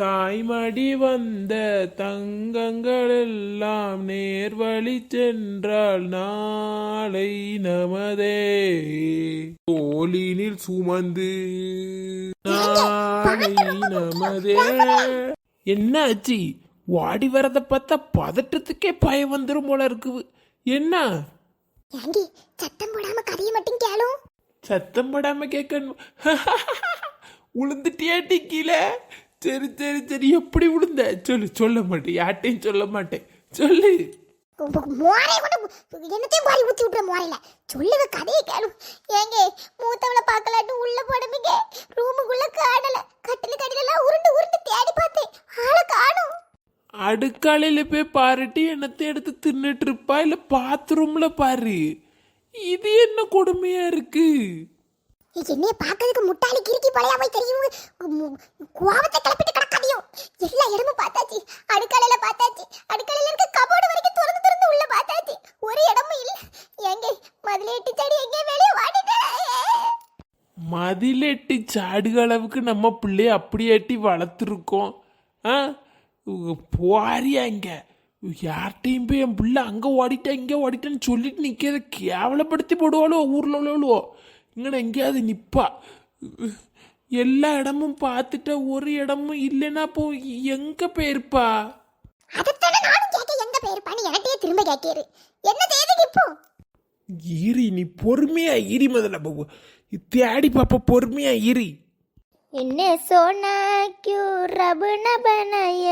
தாய்மடி வந்த தங்கங்கள் எல்லாம் நேர்வழி சென்றால் நாளை நமதே. தோளினில் சுமந்து நாளை நமதே. என்ன ஆச்சு வாடி வரத பார்த்தா பதட்டத்துக்கே பயம் வந்துரும் போல இருக்குது. என்ன? ஏண்டி சத்தம் போடாம கதையை மட்டும் கேளும் சத்தம் போடாம கேட்கணும். உளுந்துட்டியாட்டி கீழே? சரி சரி சரி எப்படி விழுந்த சொல்லு சொல்ல மாட்டேன். யார்ட்டையும் சொல்ல மாட்டேன். சொல்லு. மோரை கொண்டு என்னத்தையும் பாரி ஊத்தி விட்டுற மோரையில. சொல்லுங்க கதையை கேளும் ஏங்க மூத்தவளை பார்க்கலாட்டு உள்ள போடுமீங்க ரூமுக்குள்ள காணல. கட்டில கடிலெல்லாம் உருண்டு உருண்டு தேடி பார்த்தேன். ஆளை காணும். அடுக்காலையில போய் பாருட்டி என்னத்தை எடுத்து தின்னுட்டு இருப்பா? இல்ல பாத்ரூம்ல பாரு. இது என்ன கொடுமையா இருக்கு? என்னைய பார்க்கறதுக்கு முட்டாளி கிறுக்கி பழையா போய் தெரியும்? மு- கோவத்தை கிளப்பிட்டு கிடக்காதியோ? எல்லா இடமும் பார்த்தாச்சு. அடுக்கலையில பார்த்தாச்சு. அடுக்கலையில இருக்க கபோர்டு வரைக்கும் திறந்து திறந்து உள்ள பார்த்தாச்சு. ஒரு இடமும் இல்ல. எங்க? மதுளேட்டு செடி எங்க? வெளியே வாடிட்டேன் மதிலெட்டி சாடுக அளவுக்கு நம்ம பிள்ளைய அப்படியாட்டி வளர்த்துருக்கோம். ஆ? போறியா இங்க? யார்கிட்டையும் போய் என் பிள்ளை அங்கே ஓடிட்டேன் இங்கே ஓடிட்டேன்னு சொல்லிட்டு நிற்கிறத கேவலப்படுத்தி போடுவாளோ ஊரில் உள்ளவளோ? இங்கே எங்கேயாவது நிற்பா எல்லா இடமும் பார்த்துட்டா ஒரு இடமும் இல்லைன்னா போ எங்க போயிருப்பா? அதைத்தானே நானும் கேட்க எங்க போயிருப்பான்னு எனக்கே திரும்ப கேட்கிறேன் என்ன தேவைக்கு இப்போ இரு நீ பொறுமையா இரு முதல்ல பாபு தேடி பாப்பா பொறுமையா இரு. என்ன சோனா கியூ ரபுன பனய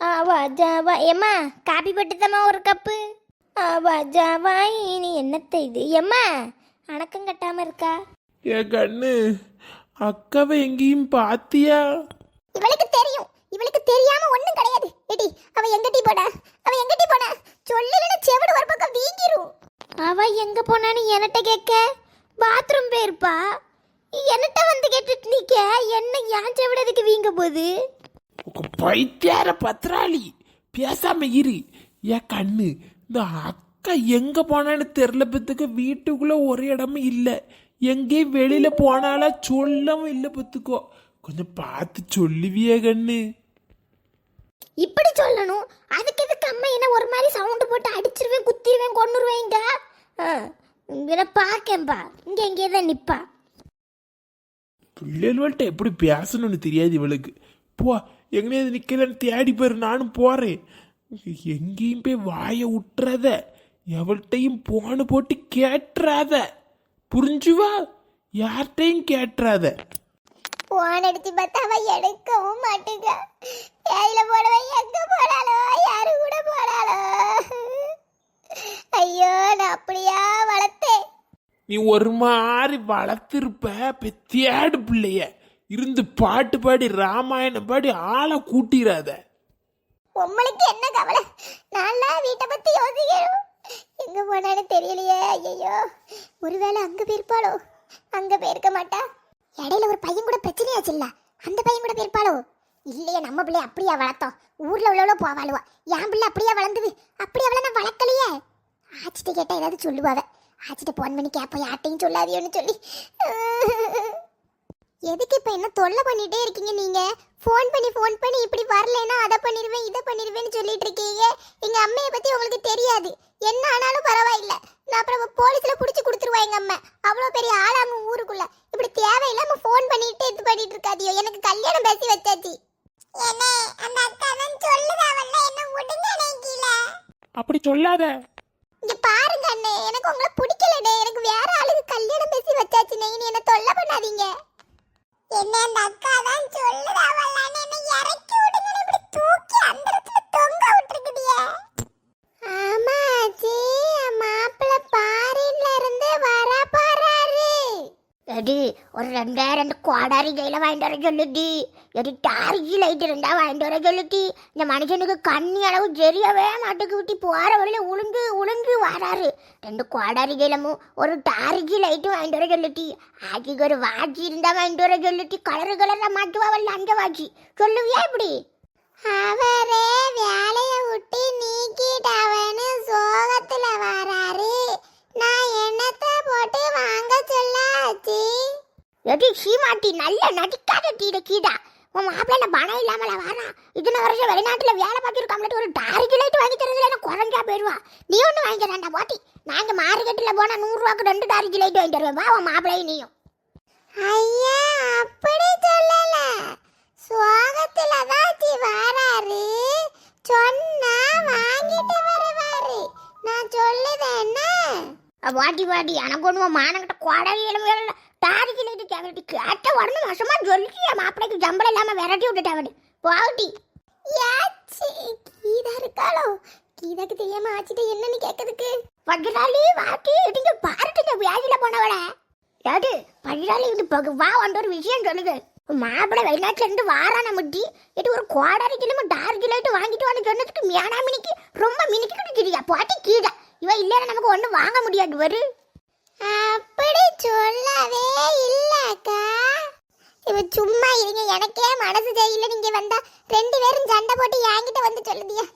ஆவா ஜாவா. ஏம்மா காபி போட்டுதம்மா ஒரு கப்பு? ஆவா ஜாவா இனி என்னத்தை இது? எம்மா அணக்கம் கட்டாம இருக்கா? என் கண்ணு அக்காவை எங்கேயும் பாத்தியா? இவளுக்கு தெரியும். இவளுக்கு தெரியாம ஒண்ணும் கிடையாது. எடி அவ எங்கடி போனா? அவ எங்கடி போனா? சொல்லலன்னு செவிடு ஒரு பக்கம் வீங்கிரும். அவ எங்க போனான்னு என்கிட்ட கேட்க? பாத்ரூம் போயிருப்பா. என்கிட்ட வந்து கேட்டுட்டு நிக்க? என்ன ஏன் செவிடு எதுக்கு வீங்க போகுது பைத்தியார பத்திராளி. பேசாம இரு. என் கண்ணு இந்த அக்கா எங்க போனான்னு தெரில பத்துக்க. வீட்டுக்குள்ள ஒரு இடமும் இல்லை. எங்கேயும் வெளியில போனாலா சொல்லவும் இல்லை பத்துக்கோ. கொஞ்சம் பார்த்து சொல்லுவியே கண்ணு. இப்படி சொல்லணும். அதுக்கு எதுக்கு அம்மா என்ன ஒரு மாதிரி சவுண்டு போட்டு அடிச்சிருவேன் குத்திடுவேன் கொன்னுருவேங்க? இங்கே பார்க்கேன்பா. இங்கே இங்கே தான் நிப்பா. பிள்ளைகள்கிட்ட எப்படி பேசணும்னு தெரியாது இவளுக்கு. போ எங்கேயாவது நிக்கலன்னு தேடி பாரு நானும் போறேன். எங்கேயும் போய் வாயை விட்டுறாத எவள்கிட்டையும் போன போட்டு கேட்டுறாத புரிஞ்சுவா? யார்கிட்டையும் கேட்டுறாத போன் அடிச்சு பார்த்தா அவ எடுக்கவும் மாட்டேங்க கையில போடவே எங்க போனாலோ யாரு கூட போனாலோ ஐயோ நான் அப்படியா வளர்த்தேன்? நீ ஒரு மாதிரி வளர்த்துருப்ப பெத்தியாடு பிள்ளைய. இருந்து பாட்டு பாடி ராமாயணம் பாடி ஆளை கூட்டிராத. உங்களுக்கு என்ன கவலை? நான் வீட்டை பத்தி யோசிக்கணும். எங்க போனான்னு தெரியலையே ஐயோ ஒருவேளை அங்க போயிருப்பாளோ? அங்க போயிருக்க மாட்டா? இடையில ஒரு பையன் கூட பிரச்சனையாச்சு இல்ல அந்த பையன் கூட போயிருப்பாளோ? இல்லையே நம்ம பிள்ளை அப்படியா வளர்த்தோம். ஊர்ல உள்ளவளோ போவாளுவா என் பிள்ளை அப்படியா வளர்ந்தது? அப்படி அவளை நான் வளர்க்கலையே. ஆச்சிட்ட கேட்டா ஏதாவது சொல்லுவாவ. ஆச்சிட்ட போன் பண்ணி கேட்போம் யார்ட்டையும் சொல்லாதியோன்னு சொல்லி. எதுக்கு இப்போ என்ன தொல்லை பண்ணிட்டே இருக்கீங்க நீங்க? ஃபோன் பண்ணி ஃபோன் பண்ணி இப்படி வரலைன்னா அதை பண்ணிடுவேன் இதை பண்ணிடுவேன்னு சொல்லிட்டு இருக்கீங்க. எங்க அம்மையை பத்தி உங்களுக்கு தெரியாது. என்ன ஆனாலும் பரவாயில்ல. நான் அப்புறம் போலீஸ்ல புடிச்சு கொடுத்துருவா எங்க அம்மா. அவ்வளோ பெரிய ஆளாங்க ஊருக்குள்ள. இப்படி தேவையில்லாம ஃபோன் பண்ணிட்டு இது பண்ணிட்டு இருக்காதியோ. எனக்கு கல்யாணம் பேசி வச்சாச்சு. அப்படி சொல்லாத. இங்க பாருங்க அண்ணே. எனக்கு உங்களை பிடிக்கலடே எனக்கு வேற ஆளுக்கு கல்யாணம் பேசி வச்சாச்சு நீ என்ன தொல்லை பண்ணாதீங்க. என்ன அந்த அக்கா தான் சொல்லுதா வல்லான்னு என்ன இறக்கி விடுங்க இப்படி தூக்கி அந்த இடத்துல தொங்க விட்டுருக்குதியே. ஆமா ஜி மாப்பிள்ள பாரின்ல இருந்து வர போறாரு. எடி ஒரு ரெண்டாயிரம் ரெண்டு கோடாரி கையில வாங்கிட்டு வர சொல்லுடி. எடி டார்ஜி லைட் இருந்தா வாங்கிட்டு வர சொல்லுடி. இந்த மனுஷனுக்கு கண்ணி அளவு தெரியவே மாட்டுக்கு விட்டி போற வழியில உளுந்து உளுந்து வராரு. ரெண்டு கோடாரி கையிலமும் ஒரு டாரிஜி லைட்டும் வாங்கிட்டு வர சொல்லுட்டி. ஆக்கிக்கு ஒரு வாட்சி இருந்தா வாங்கிட்டு வர சொல்லுட்டி. கலரு கலரா மாட்டுவாவல்ல அந்த வாட்சி. சொல்லுவியா இப்படி? அவரே வேலைய விட்டு நீக்கிட்டவனு சோகத்துல வராரு. நான் என்னத்தை போட்டு வாங்க சொல்லாச்சு? எடி சீமாட்டி? நல்ல நடிக்காத தீட கீடா உன் மாப்பிள்ளை என்ன பணம் இல்லாமல வரான் இத்தனை வருஷம் வெளிநாட்டில் வேலை பார்த்துருக்காமட்டு ஒரு டார்ஜ் லைட் வாங்கி தரதுல என்ன குறைஞ்சா போயிடுவா நீ ஒன்று வாங்கி தரேன்டா பாட்டி. நாங்கள் மார்க்கெட்டில் போனால் நூறுரூவாக்கு ரெண்டு டார்ஜ் லைட் வாங்கி தருவேன். வா உன் மாப்பிள்ளையும் நீயும். ஐயா அப்படி சொல்லல. சோகத்துல தாச்சி வாராரு. சொன்னா வாங்கிட்டு வருவாரு. நான் சொல்லுதேன்னா வாட்டி வாட்டி எனக்கு ஒன்று மானங்கிட்ட குடவி வேலை பாதிக்கு லைட்டு கேட்கட்டி கேட்ட உடனே வருஷமா சொல்லிட்டு மாப்பிளைக்கு ஜம்பளம் இல்லாம விரட்டி விட்டுட்டாவடி பாவட்டி யாச்சி கீதா இருக்காளோ? கீதாக்கு தெரியாம ஆச்சுட்டு என்னன்னு கேட்கறதுக்கு பஜ்ராலி வாட்டி இடிங்க பாருட்டுங்க வியாதியில போனவள. யாரு? பஜ்ராலி இது பகு. வா வந்து ஒரு விஷயம் சொல்லுது. மாப்பிள்ளை வெளிநாட்டுல இருந்து வாரான முட்டி இது ஒரு கோடாரி கிலோ டார்ஜி லைட் வாங்கிட்டு வந்து சொன்னதுக்கு மியானா மினிக்கு ரொம்ப மினிக்கிட்டு தெரியா பாட்டி கீதா. இவ இல்லைன்னா நமக்கு ஒன்றும் வாங்க முடியாது வரு அப்படி சொல்லவே இல்லக்கா. இவ சும்மா இருங்க எனக்கே மனசு சரியில்லை. நீங்க வந்தா ரெண்டு பேரும் சண்டை போட்டு என்கிட்ட வந்து சொல்லுதியா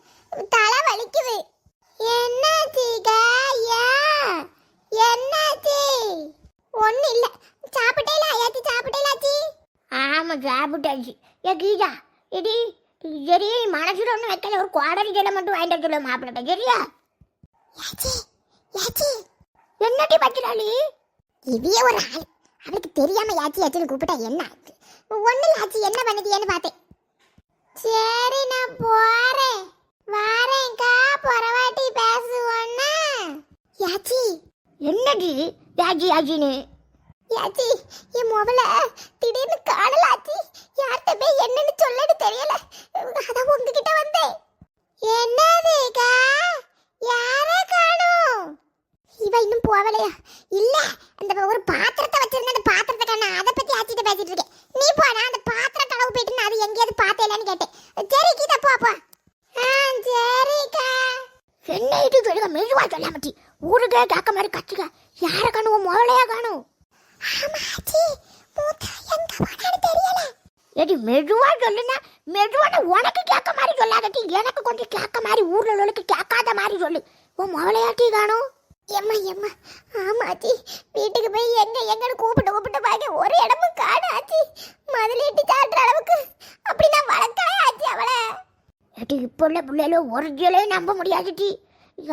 தலை வலிக்குது. என்னாச்சுக்கா யா என்னாச்சு? ஒன்றும் இல்லை. சாப்பிட்டேல? ஆயாச்சி சாப்பிட்டேலாச்சி? ஆமா சாப்பிட்டாச்சு. ஏ கீதா எடி சரி மனசுல ஒன்றும் வைக்கல. ஒரு குவாடரி மட்டும் வாங்கிட்டு சொல்ல மாப்பிள்ளட்ட சரியா? யாச்சி யாச்சி என்னடி பச்சிராளி இவிய ஒரு ஆள். அவளுக்கு தெரியாம யாச்சி யாச்சின்னு கூப்பிட்டா என்ன ஆச்சு? ஆச்சி என்ன பண்ணுதியன்னு பார்த்தேன். சரி நான் போறேன். வாரேன்க்கா பொறவாட்டி பேசுவோன்னா யாச்சி என்னடி யாச்சி யாச்சின்னு? யாச்சி என் முதல்ல திடீர்னு காணலாச்சி. யார்கிட்ட போய் என்னன்னு சொல்லன்னு தெரியல அதான் உங்ககிட்ட வந்தேன் என்னதுக்கா யார காணோம் இவ இன்னும் போகலையா இல்ல அந்த ஒரு பாத்திரத்தை வச்சிருந்த அந்த பாத்திரத்தை காண அதை பத்தி ஆச்சிட்டு பேசிட்டு இருக்கேன் நீ போ நான் அந்த பாத்திரம் கடவு போயிட்டு நான் அது எங்கேயாவது பார்த்தேலன்னு கேட்டேன் சரி கீதா போ போ ஆ சரிக்கா என்ன இது சொல்லுங்க மெதுவா சொல்லாமட்டி ஊருக்கே கேட்க மாதிரி கத்துக்க. யார காணும்? முதலையா காணும்? எடி மெதுவா சொல்லுனா மெதுவான உனக்கு கேட்க மாதிரி சொல்லாதட்டி எனக்கு கொஞ்சம் கேட்க மாதிரி ஊர்ல உள்ளவளுக்கு கேட்காத மாதிரி சொல்லு. உன் முதலையாட்டி காணும்? எம்மா எம்மா ஆமாச்சி வீட்டுக்கு போய் எங்க எங்கன்னு கூப்பிட்டு கூப்பிட்டு பார்க்க ஒரு இடமும் காணாச்சி முதலீட்டு சாட்டுற அளவுக்கு அப்படி நான் வளர்த்தாயே ஆச்சு அவளை? இப்போ உள்ள பிள்ளைகளும் ஒரிஜினலே நம்ப முடியாதுட்டி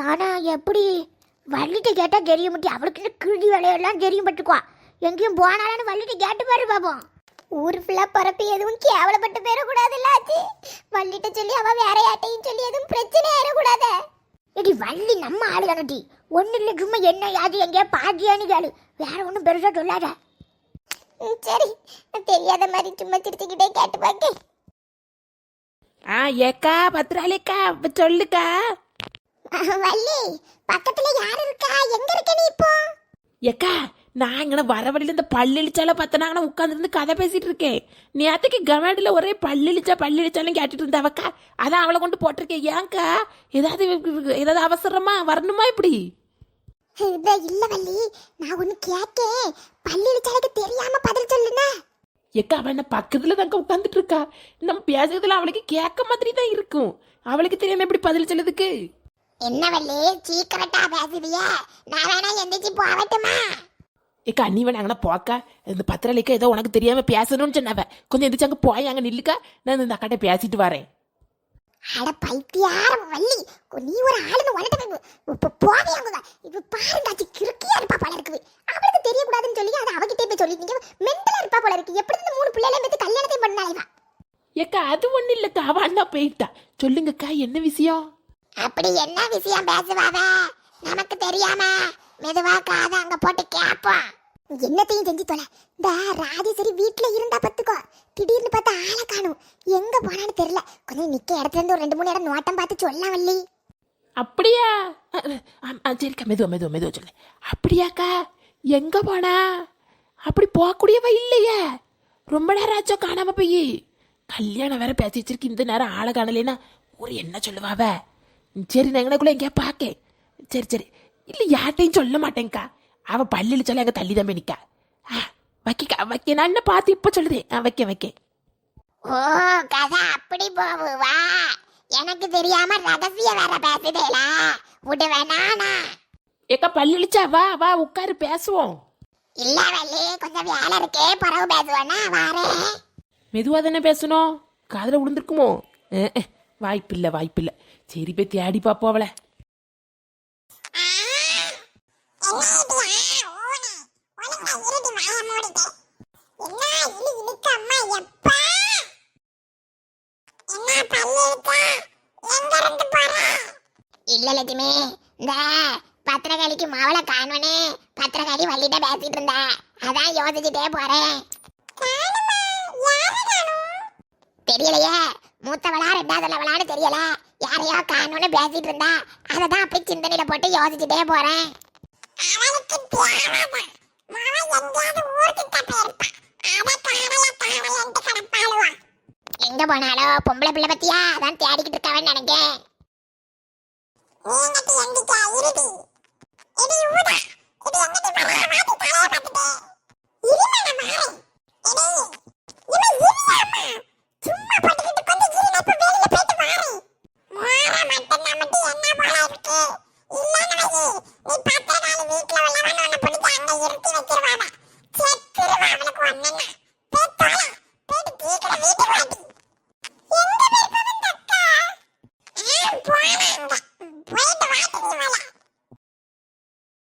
ஆனா எப்படி வள்ளிட்ட கேட்டால் தெரிய முடியும் அவளுக்குன்னு கிழி வேலையெல்லாம் தெரியும் பட்டுக்குவா. எங்கேயும் போனாலும் வள்ளிட்ட கேட்டு பாரு பாப்போம். ஊர் ஃபுல்லாக பரப்பி எதுவும் கேவலப்பட்டு போயிடக்கூடாதுல்ல ஆச்சு? வள்ளிட்ட சொல்லி அவள் வேற யார்ட்டையும் சொல்லி எதுவும் பிரச்சனை ஆயிடக்கூடாது எடி வள்ளி நம்ம ஆளு தானடி ஒன்றும் இல்லை சும்மா என்ன யாது எங்கேயா பாதியான்னு கேளு. வேற ஒன்றும் பெருசாக சொல்லாத. சரி. தெரியாத மாதிரி சும்மா சிரிச்சுக்கிட்டே கேட்டு பார்க்க ஆ ஏக்கா பத்ராலிக்கா சொல்லுக்கா. வள்ளி பக்கத்துல யார் இருக்கா? எங்க இருக்க நீ இப்போ? ஏக்கா நான் இங்கே வர வழியில இந்த பல்லளிச்சால பார்த்தனாங்கன்னா உட்காந்துருந்து கதை பேசிட்டு இருக்கேன். நேற்றுக்கு கமெண்டில் ஒரே பல்லளிச்சா பல்லளிச்சாலும் கேட்டுட்டு இருந்தவக்கா அதான் அவளை கொண்டு போட்டிருக்கேன் ஏன்க்கா? ஏதாவது ஏதாவது அவசரமா வரணுமா இப்படி? இல்ல வள்ளி நான் ஒன்னு கேட்டேன் பள்ளி இடிச்சாலுக்கு தெரியாம பதில் சொல்லுனா? ஏக்கா அவன் என்ன பக்கத்துல தாங்க உட்காந்துட்டு இருக்கா? நம்ம பேசுறதுல அவளுக்கு கேட்க மாதிரி தான் இருக்கும். அவளுக்கு தெரியாம எப்படி பதில் சொல்லுதுக்கு என்ன வள்ளி? சீக்கிரட்டா பேசுறிய. நான் வேணா எந்திரிச்சு போகட்டுமா? ஏக்கா நீ வேணா அங்கே போக்கா. இந்த பத்திரலிக்கா ஏதோ உனக்கு தெரியாம பேசணும்னு சொன்னவ. கொஞ்சம் எந்திரிச்சு அங்கே போய் அங்கே நில்லுக்கா. நான் இந்த அக்காட்ட பேசிட்டு வரேன். அட பைத்தியார வள்ளி. நீ ஒரு ஆளுன்னு உனட்ட இப்ப போவே அங்க. இப்ப பாருங்க ஆச்சு கிறுக்கியா இருப்பா போல இருக்குது. அவளுக்கு தெரியக்கூடாதுன்னு சொல்லி அதை அவகிட்டே போய் சொல்லிட்டீங்க. மென்டலா இருப்பா போல இருக்கு. எப்படி இந்த மூணு பிள்ளைகளை பத்தி கல்யாணத்தையும் பண்ணாலே ஏக்கா அது ஒன்றும் இல்லைக்கா. அவ அண்ணா போயிட்டா. சொல்லுங்கக்கா என்ன விஷயம்? அப்படி என்ன விஷயம் பேசுவாவ? நமக்கு தெரியாம மெதுவா காதை அங்க போட்டு கேப்போம் என்னத்தையும் செஞ்சு தொலை. இந்த ராஜேஸ்வரி வீட்டுல இருந்தா பத்துக்கோ திடீர்னு பார்த்தா ஆளை காணும். எங்க போனான்னு தெரியல. கொஞ்சம் நிக்க இடத்துல இருந்து ஒரு ரெண்டு மூணு இடம் நோட்டம் பார்த்து சொல்லலாம் வள்ளி. அப்படியா? சரிக்கா மெதுவா மெதுவா மெதுவா சொல்லு. அப்படியாக்கா? எங்க போனா? அப்படி போகக்கூடியவ இல்லையே. ரொம்ப நேரம் ஆச்சோ காணாம போய். கல்யாணம் வேற பேசி வச்சிருக்கு இந்த நேரம் ஆளை காணலைன்னா ஒரு என்ன சொல்லுவாவ? சரி நான் எங்கனக்குள்ள எங்கேயா பார்க்கேன். சரி சரி. இல்லை யார்ட்டையும் சொல்ல மாட்டேங்க்கா அவ பள்ளியில் சொல்ல எங்க தள்ளி தான் போய் நிக்கா ஆ, வைக்கக்கா வைக்க நான் என்ன பார்த்து இப்போ சொல்லுதே? ஆ வைக்க வைக்க ஓ கதை அப்படி போகுவா எனக்கு தெரியாம ரகசிய வேற பேசுதேல விடு வேணானா ஏக்கா பள்ளிச்சா வா வா உட்காரு பேசுவோம். இல்ல வள்ளி கொஞ்சம் வேலை இருக்கே. பறவு பேசுவேன்னா வாரேன் மெதுவாக தானே பேசணும்? காதில் விழுந்திருக்குமோ? வாய்ப்பில்லை வாய்ப்பில்லை. சரி போய் தேடி பார்ப்போம் அவளை இல்ல லட்சுமி இந்த பத்திரகாளிக்கு மாவளை காணுவனே பத்திரகாளி வள்ளிட்ட பேசிட்டு இருந்தா அதான் யோசிச்சுட்டே போறேன் தெரியலையே மூத்தவளா ரெண்டாவதுலவளான்னு தெரியல யாரையோ காணும்னு பேசிட்டு இருந்தா அதை தான் அப்படி சிந்தனையில போட்டு யோசிச்சுட்டே போறேன். எங்க போனாலும் பொம்பளை பிள்ளை பத்தியா? அதான் தேடிக்கிட்டு இருக்கவன்னு நினைக்கேன். நீங்கட்டு எங்கிட்ட